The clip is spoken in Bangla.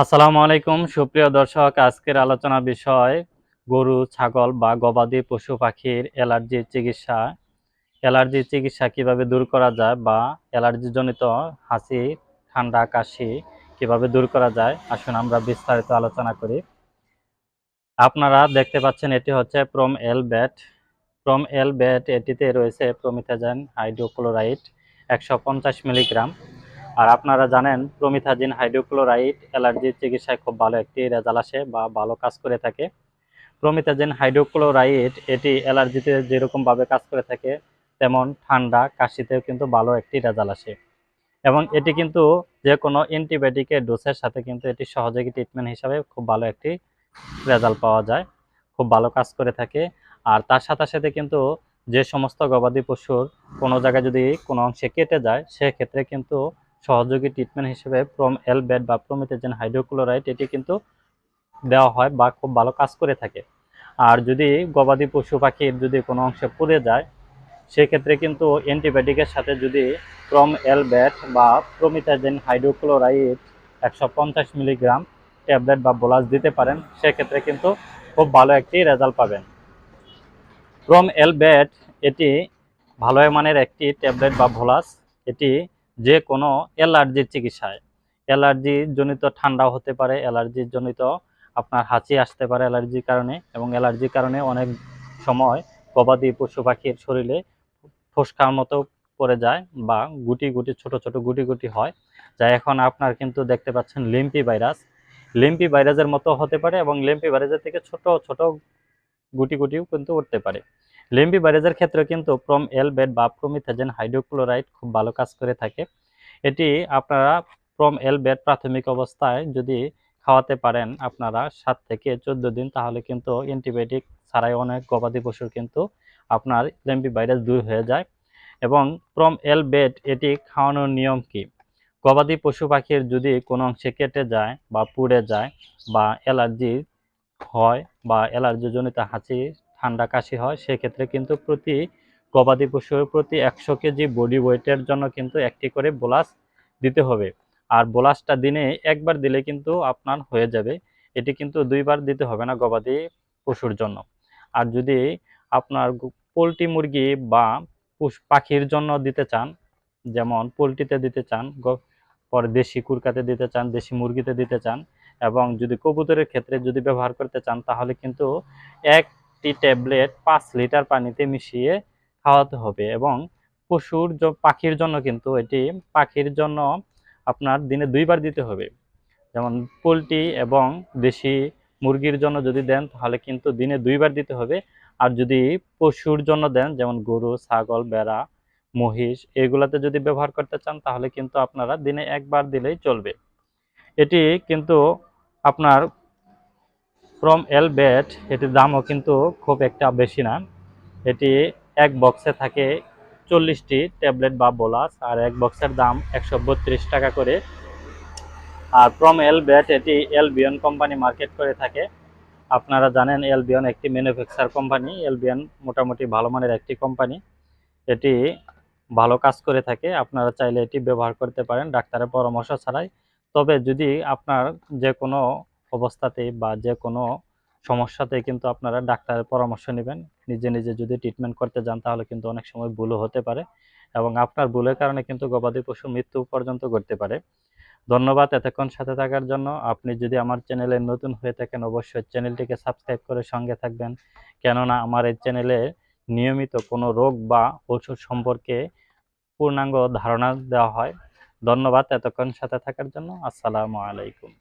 আসসালামু আলাইকুম। সুপ্রিয় দর্শক, আজকের আলোচনা বিষয় গরু, ছাগল বা গবাদি পশু পাখির অ্যালার্জির চিকিৎসা। অ্যালার্জির চিকিৎসা কীভাবে দূর করা যায় বা অ্যালার্জিজনিত হাসি ঠান্ডা, কাশি কীভাবে দূর করা যায়, আসুন আমরা বিস্তারিত আলোচনা করি। আপনারা দেখতে পাচ্ছেন, এটি হচ্ছে প্রম এল ব্যাট। প্রম এল ব্যাট, এটিতে রয়েছে প্রমিথাজান হাইড্রোক্লোরাইড একশো পঞ্চাশ মিলিগ্রাম। আর আপনারা জানেন, প্রমিথাজিন হাইড্রোক্লোরাইড অ্যালার্জির চিকিৎসায় খুব ভালো একটি রেজাল্ট আসে বা ভালো কাজ করে থাকে। প্রমিথাজিন হাইড্রোক্লোরাইড এটি অ্যালার্জিতে যেরকমভাবে কাজ করে থাকে, তেমন ঠান্ডা, কাশিতেও কিন্তু ভালো একটি রেজাল্ট আসে। এবং এটি কিন্তু যে কোনো অ্যান্টিবায়োটিকের ডোসের সাথে কিন্তু এটি সহযোগী ট্রিটমেন্ট হিসাবে খুব ভালো একটি রেজাল্ট পাওয়া যায়, খুব ভালো কাজ করে থাকে। আর তার সাথে সাথে কিন্তু যে সমস্ত গবাদি পশুর কোনো জায়গায় যদি কোনো অংশে কেটে যায়, সেক্ষেত্রে কিন্তু সহযোগী ট্রিটমেন্ট হিসেবে প্রম ব্যাড বা প্রমিথেজেন হাইড্রোক্লোরাইড এটি কিন্তু দেওয়া হয় বা খুব ভালো কাজ করে থাকে। আর যদি গবাদি পশু পাখির যদি কোনো অংশে পুড়ে যায়, সেক্ষেত্রে কিন্তু অ্যান্টিবায়োটিকের সাথে যদি প্রম ব্যাট বা প্রমিথাজেন হাইড্রোক্লোরাইড একশো পঞ্চাশ মিলিগ্রাম ট্যাবলেট বা বোলাস দিতে পারেন, সেক্ষেত্রে কিন্তু খুব ভালো একটি রেজাল্ট পাবেন। প্রম ব্যাট এটি ভালো মানের একটি ট্যাবলেট বা ভোলাস এটি যে কোনো অ্যালার্জির চিকিৎসায়। অ্যালার্জি জনিত ঠান্ডাও হতে পারে অ্যালার্জির জনিত আপনার হাঁচি আসতে পারে অ্যালার্জির কারণে এবং অ্যালার্জির কারণে অনেক সময় গবাদি পশু পাখির শরীরে ফোসকার মতো পড়ে যায় বা গুটি গুটি, ছোট ছোট গুটি গুটি হয়, যা এখন আপনার কিন্তু দেখতে পাচ্ছেন লিম্পি ভাইরাস। লিম্পি ভাইরাসের মতো হতে পারে এবং লিম্পি ভাইরাসের থেকে ছোট ছোট গুটি গুটিও কিন্তু উঠতে পারে। লিম্পি ভাইরাসের ক্ষেত্রে কিন্তু প্রম এল বেড বা প্রমিথাজেন হাইড্রোক্লোরাইড খুব ভালো কাজ করে থাকে। এটি আপনারা প্রম এল বেড প্রাথমিক অবস্থায় যদি খাওয়াতে পারেন আপনারা সাত থেকে চোদ্দ দিন, তাহলে কিন্তু অ্যান্টিবায়োটিক ছাড়াই অনেক গবাদি পশুর কিন্তু আপনার লিম্পি ভাইরাস দূর হয়ে যায়। এবং প্রম এল বেড এটি খাওয়ানোর নিয়ম কি? গবাদি পশু পাখির যদি কোনো অংশে কেটে যায় বা পুড়ে যায় বা অ্যালার্জি হয় বা অ্যালার্জিজনিত হাঁচি ঠান্ডা কাশি হয়, সেক্ষেত্রে কিন্তু প্রতি গবাদি পশুর প্রতি একশো কেজি বডি ওয়েটের জন্য কিন্তু একটি করে বোলাস দিতে হবে। আর বোলাসটা দিনে একবার দিলে কিন্তু আপনার হয়ে যাবে। এটি কিন্তু দুইবার দিতে হবে না গবাদি পশুর জন্য। আর যদি আপনার পোলট্রি মুরগি বা পাখির জন্য দিতে চান, যেমন পোলট্রিতে দিতে চান পরে দেশি কুরকাতে দিতে চান, দেশি মুরগিতে দিতে চান, এবং যদি কবুতরের ক্ষেত্রে যদি ব্যবহার করতে চান, তাহলে কিন্তু একটি ট্যাবলেট পাঁচ লিটার পানিতে মিশিয়ে খাওয়াতে হবে এবং পশুর পাখির জন্য কিন্তু এটি, পাখির জন্য আপনার দিনে দুইবার দিতে হবে। যেমন পোলট্রি এবং দেশি মুরগির জন্য যদি দেন, তাহলে কিন্তু দিনে দুইবার দিতে হবে। আর যদি পশুর জন্য দেন, যেমন গরু, ছাগল বেড়া মহিষ, এগুলাতে যদি ব্যবহার করতে চান, তাহলে কিন্তু আপনারা দিনে একবার দিলেই চলবে। এটি কিন্তু আপনার ফ্রম এল বেট এটির দামও কিন্তু খুব একটা বেশি না। এটি এক বক্সে থাকে চল্লিশটি ট্যাবলেট বা বোলাস আর এক বক্সের দাম একশো বত্রিশ টাকা করে। আর ফ্রম এল বেট এটি এলবিয়ন কোম্পানি মার্কেট করে থাকে। আপনারা জানেন এলবিয়ন একটি ম্যানুফ্যাকচার কোম্পানি এলবিয়ন মোটামুটি ভালো মানের একটি কোম্পানি এটি ভালো কাজ করে থাকে, আপনারা চাইলে এটি ব্যবহার করতে পারেন, ডাক্তারের পরামর্শ ছাড়াই। তবে যদি আপনার যে কোনো অবস্থাতে বা যে কোনো সমস্যাতে কিন্তু আপনারা ডাক্তারের পরামর্শ নেবেন। নিজে নিজে যদি ট্রিটমেন্ট করতে যান তাহলে কিন্তু অনেক সময় ভুলও হতে পারে এবং আপনার ভুলের কারণে কিন্তু গবাদি পশু মৃত্যু পর্যন্ত করতে পারে। ধন্যবাদ এতক্ষণ সাথে থাকার জন্য। আপনি যদি আমার চ্যানেলে নতুন হয়ে থাকেন অবশ্যই চ্যানেলটিকে সাবস্ক্রাইব করে সঙ্গে থাকবেন। কেননা আমার এই চ্যানেলে নিয়মিত কোনো রোগ বা ওষুধ সম্পর্কে পূর্ণাঙ্গ ধারণা দেওয়া হয়। ধন্যবাদ এতক্ষণ সাথে থাকার জন্য। আসসালামু আলাইকুম।